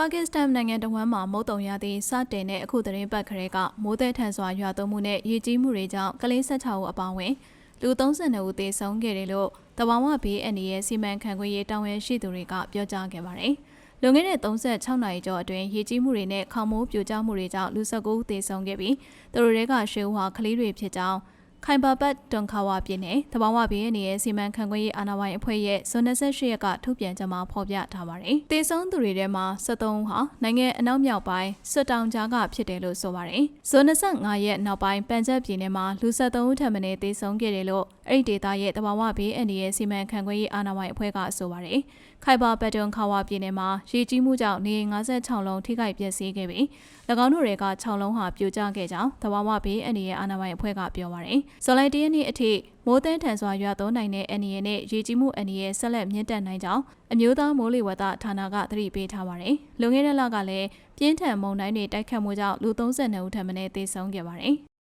ပါကစ္စတန်နိုင်ငံတဝမ်းမှာမုတ်တုံရသည့်စတင်တဲ့အခုသတင်းပတ်ခရဲကမိုးသည်ထန်စွာရွာသွန်းမှုနဲ့ရေကြီးမှုတွေကြောင့်ကလေး16ဦးအပါအဝင်လူ32ဦးသေဆုံးခဲ့တယ်လို့တဘာဝဘေးအန်ဒီရဲ့စီမံခန့်ခွဲရေးတာဝန်ရှိသူတွေကပြောကြားခဲ့ပါတယ်။လွန်ခဲ့တဲ့36နာရီကျော်အတွင်းရေကြီးမှုတွေနဲ့ခေါင်မိုးပြိုကျမှုတွေကြောင့်လူ19ဦးသေဆုံးခဲ့ပြီးသူတို့တွေကရှေးဦးဟာကလေးတွေဖြစ်ကြောင်း ခိုင်ပါပတ်တွန်ခါဝါပြည်နယ်တဘာဝပြည်ရဲ့နေရဲ့စီမံခန့်ခွဲရေးအာဏာပိုင်အဖွဲ့ရဲ့ဇွန်28ရက်ကထုတ်ပြန်ကြမှာဖော်ပြထားပါတယ်။တေဆုံးသူတွေထဲမှာ73ဦးဟာနိုင်ငံအနောက်မြောက်ပိုင်းစွတ်တောင်ကြားကဖြစ်တယ်လို့ဆိုပါတယ်။ဇွန်25ရက်နောက်ပိုင်းပန်ဂျပ်ပြည်နယ်မှာလူ73ဦးထပ်မံတေဆုံးခဲ့တယ်လို့အဲ့ဒီဒေသရဲ့တဘာဝပြည်အန်ဒီရဲ့စီမံခန့်ခွဲရေးအာဏာပိုင်အဖွဲ့ကဆိုပါတယ်။ခိုင်ပါပတ်တွန်ခါဝါပြည်နယ်မှာရေကြီးမှုကြောင့်နေ56လုံးထိခိုက်ပျက်စီးခဲ့ပြီး၎င်းတို့တွေက6လုံးဟာပြိုကျခဲ့ကြောင်းတဘာဝပြည်အန်ဒီရဲ့အာဏာပိုင်အဖွဲ့ကပြောပါတယ်။ဇွန်လတရက်နေ့အထိမိုးသဲထန်စွာရွာသွန်းနိုင်တဲ့အန်ဒီရဲ့နဲ့ရေကြီးမှုအန်ဒီရဲ့ဆက်လက်မြင့်တက်နိုင်ကြောင်းအမျိုးသားမိုးလေဝသဌာနကသတိပေးထားပါတယ်။လွန်ခဲ့တဲ့လကလည်းပြင်းထန်မုန်တိုင်းတွေတိုက်ခတ်မှုကြောင့်လူ32ဦးထပ်မံသေဆုံးခဲ့ပါတယ်။